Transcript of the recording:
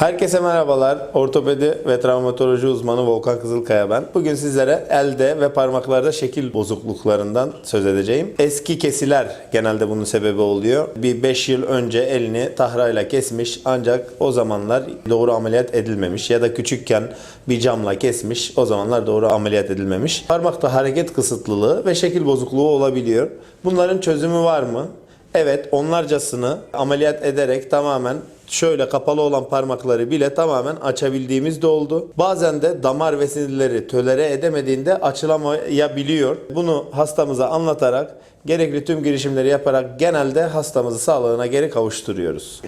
Herkese merhabalar. Ortopedi ve travmatoloji uzmanı Volkan Kızılkaya ben. Bugün sizlere elde ve parmaklarda şekil bozukluklarından söz edeceğim. Eski kesiler genelde bunun sebebi oluyor. Bir 5 yıl önce elini tahrayla kesmiş ancak o zamanlar doğru ameliyat edilmemiş ya da küçükken bir camla kesmiş o zamanlar doğru ameliyat edilmemiş. Parmakta hareket kısıtlılığı ve şekil bozukluğu olabiliyor. Bunların çözümü var mı? Evet onlarcasını ameliyat ederek tamamen şöyle kapalı olan parmakları bile tamamen açabildiğimiz de oldu. Bazen de damar ve sinirleri tölere edemediğinde açılamayabiliyor. Bunu hastamıza anlatarak gerekli tüm girişimleri yaparak genelde hastamızı sağlığına geri kavuşturuyoruz.